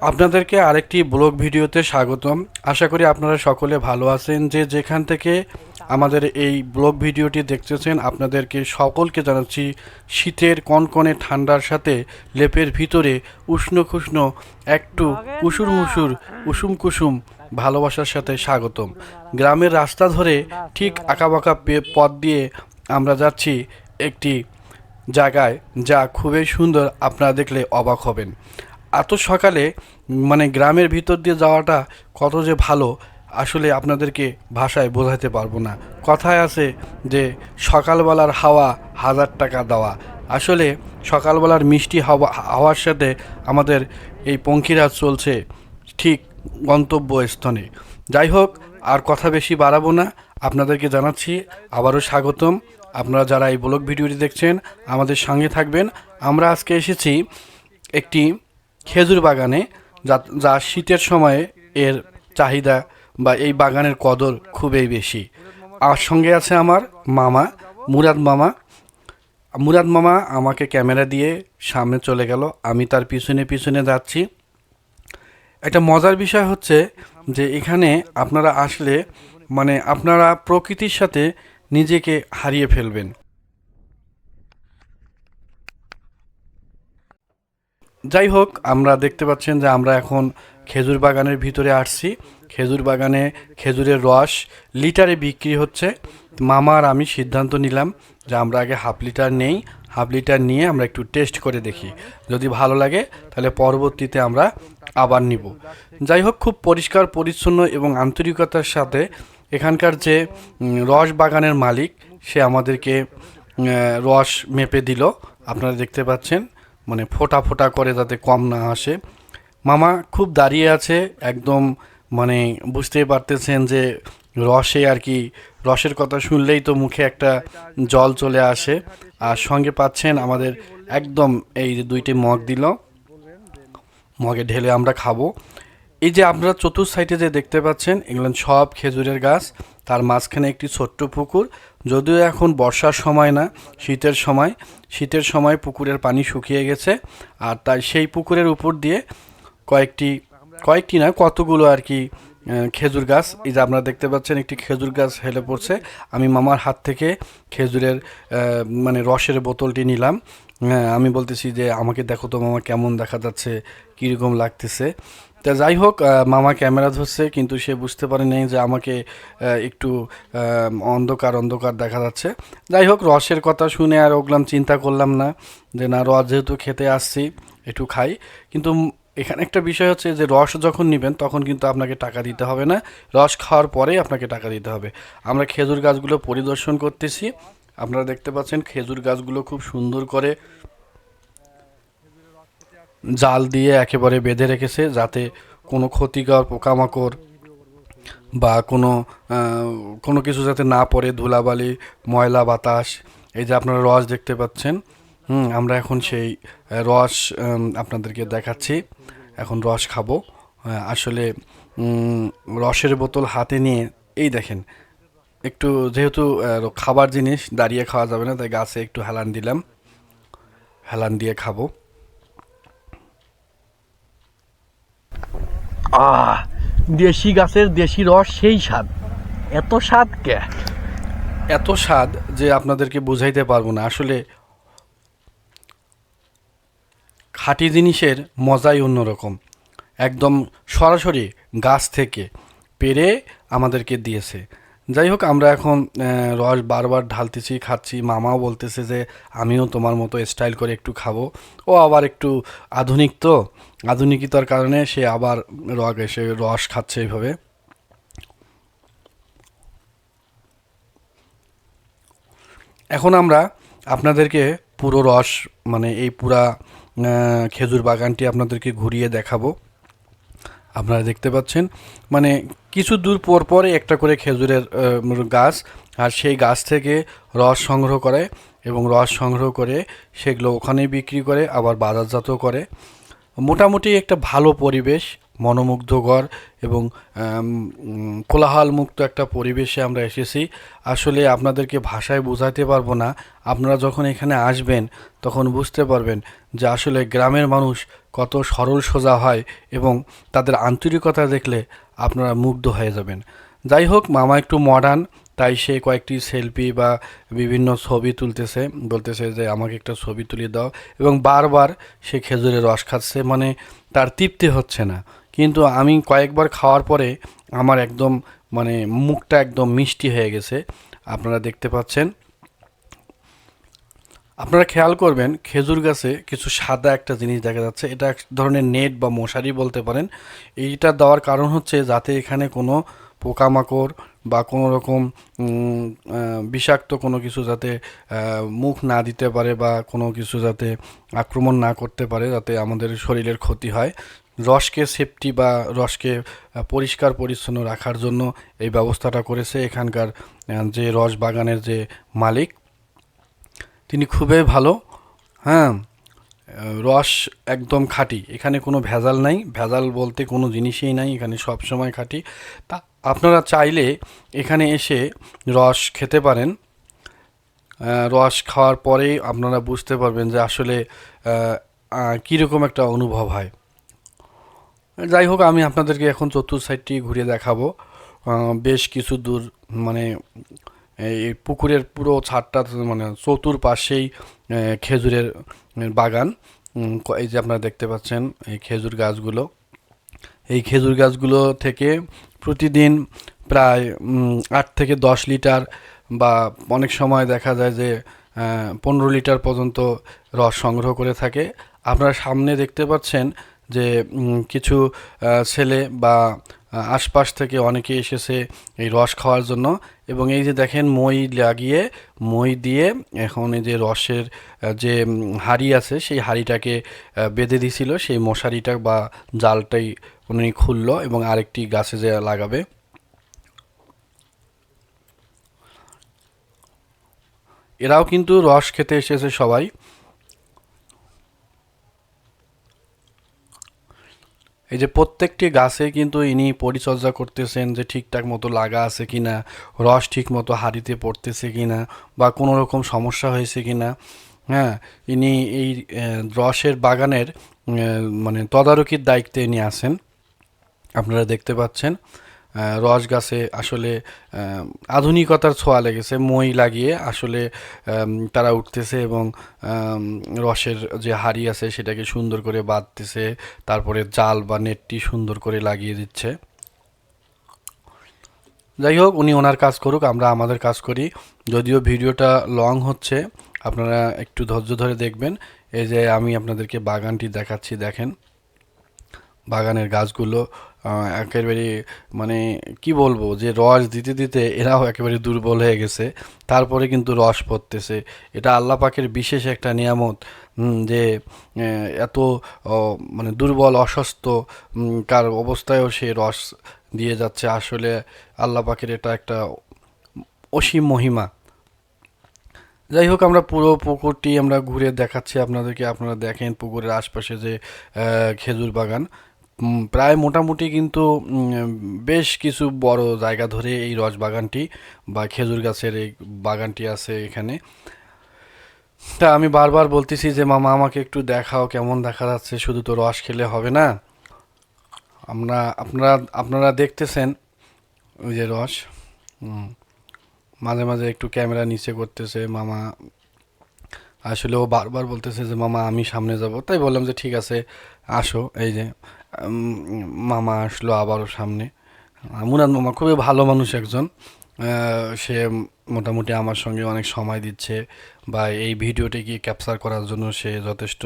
আপনাদেরকে আরেকটি ব্লগ ভিডিওতে স্বাগতম। আশা করি আপনারা সকলে ভালো আছেন। যে যেখান থেকে আমাদের এই ব্লগ ভিডিওটি দেখতেছেন, আপনাদেরকে সকলকে জানাচ্ছি, শীতের কনকনে ঠান্ডার সাথে লেপের ভিতরে উষ্ণ খুষ্ণ একটু উসুর মুসুর উষুম কুসুম ভালোবাসার সাথে স্বাগতম। গ্রামের রাস্তা ধরে ঠিক আঁকাবাঁকা পথ দিয়ে আমরা যাচ্ছি একটি জায়গায় যা খুবই সুন্দর। আপনারা দেখলে অবাক হবেন। এত সকালে মানে গ্রামের ভিতর দিয়ে যাওয়াটা কত যে ভালো, আসলে আপনাদেরকে ভাষায় বোঝাতে পারব না। কথায় আছে যে, সকালবেলার হাওয়া হাজার টাকা দেওয়া। আসলে সকালবেলার মিষ্টি হাওয়া, হাওয়ার সাথে আমাদের এই পঙ্খিরাজ চলছে ঠিক গন্তব্য স্থানে যাই হোক, আর কথা বেশি বাড়াবো না। আপনাদেরকে জানাচ্ছি, আবারও স্বাগতম। আপনারা যারা এই ব্লগ ভিডিওটি দেখছেন, আমাদের সঙ্গে থাকবেন। আমরা আজকে এসেছি একটি খেজুর বাগানে, যা যা শীতের সময়ে এর চাহিদা বা এই বাগানের কদর খুবই বেশি। আর সঙ্গে আছে আমার মামা, মুরাদ মামা। মুরাদ মামা আমাকে ক্যামেরা দিয়ে সামনে চলে গেল, আমি তার পিছনে পিছনে যাচ্ছি। একটা মজার বিষয় হচ্ছে যে এখানে আপনারা আসলে মানে আপনারা প্রকৃতির সাথে নিজেকে হারিয়ে ফেলবেন। যাই হোক, আমরা দেখতে পাচ্ছেন যে আমরা এখন খেজুর বাগানের ভিতরে আসছি। খেজুর বাগানে খেজুরের রস লিটারে বিক্রি হচ্ছে। মামা আর আমি সিদ্ধান্ত নিলাম যে আমরা আগে হাফ লিটার নেই। হাফ লিটার নিয়ে আমরা একটু টেস্ট করে দেখি। যদি ভালো লাগে, তাহলে পরবর্তীতে আমরা আবার নিব। যাই হোক, খুব পরিষ্কার, পরিচ্ছন্ন এবং আন্তরিকতার সাথে এখানকার যে রস বাগানের মালিক, সে আমাদেরকে রস মেপে দিল। আপনারা দেখতে পাচ্ছেন। মানে ফোটা ফোটা করে যাতে কম না আসে। মামা খুব দাঁড়িয়ে আছে, একদম মানে বুঝতেই পারতেছেন যে রসে আর কি, রসের কথা শুনলেই তো মুখে একটা জল চলে আসে। আর সঙ্গে পাচ্ছেন আমাদের একদম এই যে দুইটি মগ দিল। মগে ঢেলে আমরা খাব। এই যে আপনারা চতুর্থ সাইডে যে দেখতে পাচ্ছেন, এগুলো সব খেজুরের গাছ। তার মাঝখানে একটি ছোট্ট পুকুর। যদিও এখন বর্ষার সময় না, শীতের সময়। শীতের সময় পুকুরের পানি শুকিয়ে গেছে। আর তাই সেই পুকুরের উপর দিয়ে কয়েকটি কয়েকটি না, কতগুলো আর কি খেজুর গাছ। এই যে আপনারা দেখতে পাচ্ছেন একটি খেজুর গাছ হেলে পড়ছে। আমি মামার হাত থেকে খেজুরের মানে রসের বোতলটি নিলাম। আমি বলতেছি যে আমাকে দেখো তো মামা কেমন দেখা যাচ্ছে, কীরকম লাগতেছে। তা যাই হোক মামা ক্যামেরা ধরছে, কিন্তু সে বুঝতে পারে নাই যে আমাকে একটু অন্ধকার অন্ধকার দেখা যাচ্ছে। যাই হোক, রসের কথা শুনে আর ওগুলাম, চিন্তা করলাম না যে না, রস যেহেতু খেতে আসছি, একটু খাই। কিন্তু এখানে একটা বিষয় হচ্ছে যে, রস যখন নেবেন, তখন কিন্তু আপনাকে টাকা দিতে হবে না। রস খাওয়ার পরেই আপনাকে টাকা দিতে হবে। আমরা খেজুর গাছগুলো পরিদর্শন করতেছি। আপনারা দেখতে পাচ্ছেন খেজুর গাছগুলো খুব সুন্দর করে জাল দিয়ে একেবারে বেঁধে রেখেছে যাতে কোনো ক্ষতিকর পোকামাকড় বা কোনো কোনো কিছু যাতে না পড়ে, ধুলাবালি, ময়লা বাতাস, এই যে আপনারা রস দেখতে পাচ্ছেন, হুম, আমরা এখন সেই রস আপনাদেরকে দেখাচ্ছি। এখন রস খাব। আসলে রসের বোতল হাতে নিয়ে, এই দেখেন একটু যেহেতু খাবার জিনিস দাঁড়িয়ে খাওয়া যাবে না তাই গাছে একটু হেলান দিলাম। হেলান দিয়ে খাব। আহ দেশি গাছের দেশি রস সেই স্বাদ। এত স্বাদ কে? এত স্বাদ যে আপনাদেরকে বুঝাইতে পারব না। আসলে খাঁটি জিনিসের মজাই অন্যরকম। একদম সরাসরি গাছ থেকে পেরে আমাদেরকে দিয়েছে। যাই হোক, আমরা এখন রস বারবার ঢালতেছি, খাচ্ছি। মামাও বলতেছে যে, আমিও তোমার মতো স্টাইল করে একটু খাব। ও আবার একটু আধুনিক তো, আধুনিকতার কারণে সে আবার রগ এসে রস খাচ্ছে এইভাবে। এখন আমরা আপনাদেরকে পুরো রস মানে এই পুরা খেজুর বাগানটি আপনাদেরকে ঘুরিয়ে দেখাবো। আপনারা দেখতে পাচ্ছেন মানে কিছু দূর পর পরে একটা করে খেজুরের গাছ, আর সেই গাছ থেকে রস সংগ্রহ করে এবং রস সংগ্রহ করে সেগুলো ওখানেই বিক্রি করে, আবার বাজারজাতও করে। মোটামুটি একটা ভালো পরিবেশ। মনোমুগ্ধকর এবং কোলাহলমুক্ত একটা পরিবেশে আমরা এসেছি। আসলে আপনাদেরকে ভাষায় বোঝাতে পারব না। আপনারা যখন এখানে আসবেন, তখন বুঝতে পারবেন যে আসলে গ্রামের মানুষ কত সরল সোজা হয় এবং তাদের আন্তরিকতা দেখলে আপনারা মুগ্ধ হয়ে যাবেন। যাই হোক, মামা একটু মডার্ন তাই সে কয়েকটি সেলফি বা বিভিন্ন ছবি তুলতেছে, বলতেছে যে আমাকে একটা ছবি তুলে দাও এবং বারবার সে খেজুরের রস খাচ্ছে মানে তার তৃপ্তি হচ্ছে না। কিন্তু আমি কয়েকবার খাওয়ার পরে আমার একদম মানে মুখটা একদম মিষ্টি হয়ে গেছে। আপনারা দেখতে পাচ্ছেন। আপনারা খেয়াল করবেন, খেজুর গাছে কিছু সাদা একটা জিনিস দেখা যাচ্ছে। এটা এক ধরনের নেট বা মশারি বলতে পারেন। এইটা দেওয়ার কারণ হচ্ছে যাতে এখানে কোনো পোকামাকড় বা কোনো রকম বিষাক্ত কোনো কিছু যাতে মুখ না দিতে পারে বা কোনো কিছু যাতে আক্রমণ না করতে পারে, যাতে আমাদের শরীরের ক্ষতি হয়। রসকে সেফটি বা রসকে পরিষ্কার পরিচ্ছন্ন রাখার জন্য এই ব্যবস্থাটা করেছে এখানকার যে রস বাগানের যে মালিক। তিনি খুবই ভালো হ্যাঁ? রস একদম খাঁটি, এখানে কোনো ভেজাল নাই, ভেজাল বলতে কোনো জিনিসই নাই, এখানে সব সময় খাঁটি। তা আপনারা চাইলে এখানে এসে রস খেতে পারেন। রস খাওয়ার পরেই আপনারা বুঝতে পারবেন যে আসলে কীরকম একটা অনুভব হয়। যাই হোক আমি আপনাদেরকে এখন চতুর সাইডটি ঘুরে দেখাবো। বেশ কিছু দূর মানে এই পুকুরের পুরো ছাদটা মানে চতুর্পাশেই আহ, খেজুরের বাগান। এই যে আপনারা দেখতে পাচ্ছেন এই খেজুর গাছগুলো। এই খেজুর গাছগুলো থেকে প্রতিদিন প্রায় আট থেকে দশ লিটার বা অনেক সময় দেখা যায় যে পনেরো লিটার পর্যন্ত রস সংগ্রহ করে থাকে। আপনারা সামনে দেখতে পাচ্ছেন যে কিছু ছেলে বা আশপাশ থেকে অনেকে এসেছে এই রস খাওয়ার জন্য এবং এই যে দেখেন মই লাগিয়ে, মই দিয়ে এখন এই যে রসের যে হাঁড়ি আছে সেই হাঁড়িটাকে বেঁধে দিছিল সেই মশারিটা বা জালটাই উনি খুললো এবং আরেকটি গাছে যে লাগাবে। এরাও কিন্তু রস খেতে এসেছে সবাই। এই যে প্রত্যেকটি গাছে কিন্তু ইনি পরিচর্যা করতেছেন যে ঠিকঠাক মতো লাগা আছে কি না রস ঠিক মতো হাড়িতে পড়তেছে কি না বা কোনো রকম সমস্যা হয়েছে কি না হ্যাঁ ইনি এই রসের বাগানের মানে তদারকির দায়িত্বে ইনি আছেন। আপনারা দেখতে পাচ্ছেন। রস গাছে আসলে আধুনিকতার ছোঁয়া লেগেছে, মই লাগিয়ে আসলে তারা উঠতেছে এবং রসের যে হাড়ি আছে সেটাকে সুন্দর করে বাঁধতেছে, তারপরে জাল বা নেটটি সুন্দর করে লাগিয়ে দিচ্ছে। যাই হোক, উনি ওনার কাজ করুক, আমরা আমাদের কাজ করি। যদিও ভিডিওটা লং হচ্ছে, আপনারা একটু ধৈর্য ধরে দেখবেন। এই যে আমি আপনাদেরকে বাগানটি দেখাচ্ছি, দেখেন। বাগানের গাছগুলো একেবারে মানে কি বলব, যে রস দিতে দিতে এরাও একেবারে দুর্বল হয়ে গেছে। তারপরে কিন্তু রস পড়তেছে। এটা আল্লাহ পাকের বিশেষ একটা নিয়ামত যে এত মানে দুর্বল, অসুস্থ কার অবস্থায়ও সে রস দিয়ে যাচ্ছে। আসলে আল্লাহ পাকের এটা একটা অসীম মহিমা। যাই হোক, আমরা পুরো পুকুরটি আমরা ঘুরে দেখাচ্ছি আপনাদেরকে। আপনারা দেখেন পুকুরের আশপাশে যে খেজুর বাগান। প্রায় মোটামুটি কিন্তু বেশ কিছু বড় জায়গা ধরে এই রস বাগানটি বা খেজুর গাছের এই বাগানটি আছে এখানে। তা আমি বারবার বলতেছি যে, মামা, আমাকে একটু দেখাও কেমন দেখা যাচ্ছে? শুধু তো রস খেলে হবে না। আমরা, আপনারা আপনারা দেখতেছেন ওই যে রস। মাঝে মাঝে একটু ক্যামেরা নিচে করতেছে, মামা, আসলে ও বারবার বলতেছে যে, মামা, আমি সামনে যাব। তাই বললাম যে, ঠিক আছে, আসো। এই যে মামা আসলো আবারও সামনে। মুরাদ মামা খুবই ভালো মানুষ একজন। সে মোটামুটি আমার সঙ্গে অনেক সময় দিচ্ছে বা এই ভিডিওটিকে ক্যাপচার করার জন্য সে যথেষ্ট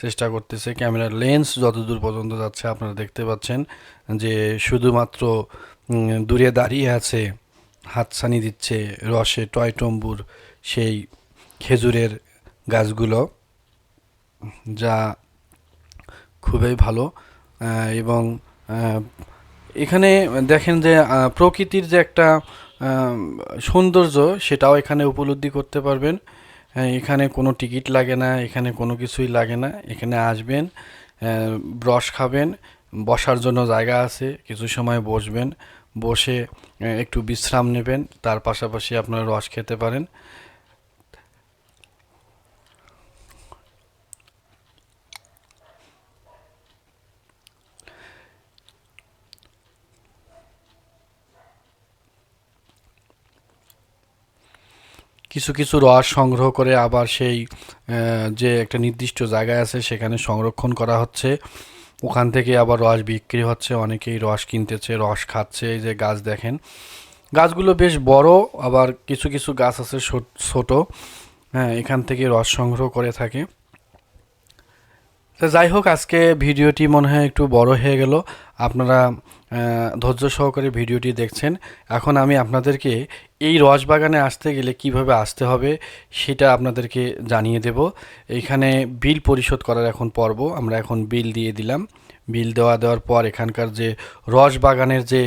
চেষ্টা করতেছে। ক্যামেরার লেন্স যতদূর পর্যন্ত যাচ্ছে আপনারা দেখতে পাচ্ছেন যে শুধুমাত্র দূরে দাঁড়িয়ে আছে, হাতছানি দিচ্ছে রসে টয়টম্বুর সেই খেজুরের গাছগুলো, যা খুবই ভালো। এবং এখানে দেখেন যে প্রকৃতির যে একটা সৌন্দর্য সেটাও এখানে উপলব্ধি করতে পারবেন। এখানে কোনো টিকিট লাগে না, এখানে কোনো কিছুই লাগে না। এখানে আসবেন রস খাবেন, বসার জন্য জায়গা আছে, কিছু সময় বসবেন, বসে একটু বিশ্রাম নেবেন, তার পাশাপাশি আপনারা রস খেতে পারেন। কিছু কিছু রস সংগ্রহ করে আবার সেই যে একটা নির্দিষ্ট জায়গায় আছে সেখানে সংরক্ষণ করা হচ্ছে। ওখান থেকে আবার রস বিক্রি হচ্ছে, অনেকেই রস কিনতেছে, রস খাচ্ছে। এই যে গাছ দেখেন, গাছগুলো বেশ বড়, আবার কিছু কিছু গাছ আছে ছোট- হ্যাঁ এখান থেকে রস সংগ্রহ করে থাকে। তো যাই হোক, আজকে ভিডিওটি মনে হয় একটু বড় হয়ে গেল। আপনারা ধৈর্য সহকারে ভিডিওটি দেখছেন। এখন আমি আপনাদেরকে এই রস বাগানে আসতে গেলে কীভাবে আসতে হবে সেটা আপনাদেরকে জানিয়ে দেব। এইখানে বিল পরিশোধ করার এখন পর্ব, আমরা এখন বিল দিয়ে দিলাম। বিল দেওয়া দেওয়ার পর এখানকার যে রস বাগানের যে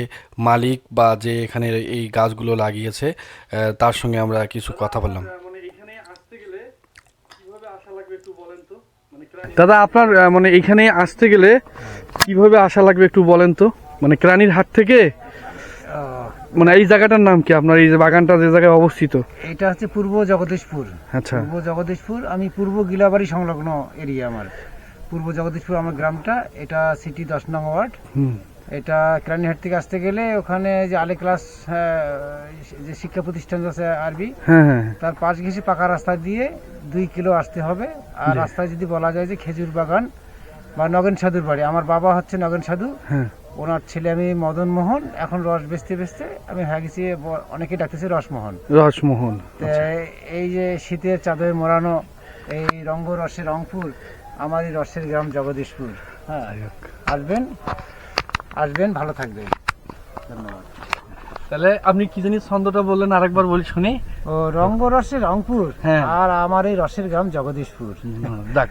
মালিক বা যে এখানে এই গাছগুলো লাগিয়েছে তার সঙ্গে আমরা কিছু কথা বললাম মানে এখানে আসতে গেলে কীভাবে আসা লাগবে একটু বলেন তো মানে দাদা আপনার মানে এখানে আসতে গেলে কীভাবে আসা লাগবে একটু বলেন তো? মানে ক্রানির হাট থেকে? মানে এই জায়গাটার নাম কি আপনার? এই যে বাগানটা যে জায়গায় অবস্থিত? এটা হচ্ছে পূর্ব জগদীশপুর। আচ্ছা। পূর্ব জগদীশপুর আমি পূর্ব গিলাবাড়ি সংলগ্ন এরিয়া আমার। পূর্ব জগদীশপুর আমার গ্রামটা এটা সিটি দশ নং ওয়ার্ড। হুম। এটা ক্রানিহাট থেকে আসতে গেলে ওখানে যে আলে ক্লাস যে শিক্ষা প্রতিষ্ঠান আছে আরবি হ্যাঁ হ্যাঁ তার পাঁচ ঘেঁষি পাকা রাস্তা দিয়ে দুই কিলো আসতে হবে। আর রাস্তায় যদি বলা যায় যে খেজুর বাগান বা নগেন সাধুর বাড়ি আমার বাবা হচ্ছে নগেন সাধু। হ্যাঁ। ওনার ছেলে আমি মদন মোহন এখন রস বেচতে বেচতে আমি হয়ে গেছি অনেকে ডাকতেছে রসমোহন। রসমোহন তো এই যে শীতের চাদরে মোড়ানো এই রঙ্গ রসের রংপুর আমার এই রসের গ্রাম জগদীশপুর। হ্যাঁ আসবেন। আসবেন ভালো থাকবেন। ধন্যবাদ তাহলে আপনি কি জানি ছন্দটা বললেন আরেকবার বলি শুনি। ও রঙ্গ রসের রংপুর হ্যাঁ। আর আমার এই রসের গ্রাম জগদীশপুর। দেখ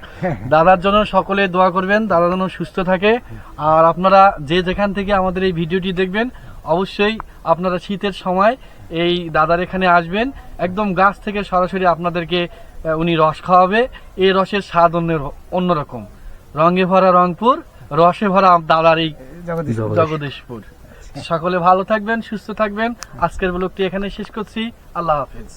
দাদার জন্য সকলে দোয়া করবেন দাদা যেন সুস্থ থাকে। আর আপনারা যে যেখান থেকে আমাদের এই ভিডিওটি দেখবেন অবশ্যই আপনারা শীতের সময় এই দাদার এখানে আসবেন। একদম গাছ থেকে সরাসরি আপনাদেরকে উনি রস খাওয়াবে। এই রসের স্বাদ অন্য অন্যরকম। রঙে ভরা রংপুর রসে ভরা দাদার এই জগদীশপুর। সকলে ভালো থাকবেন সুস্থ থাকবেন। আজকের ব্লগটি এখানে শেষ করছি। আল্লাহ হাফেজ।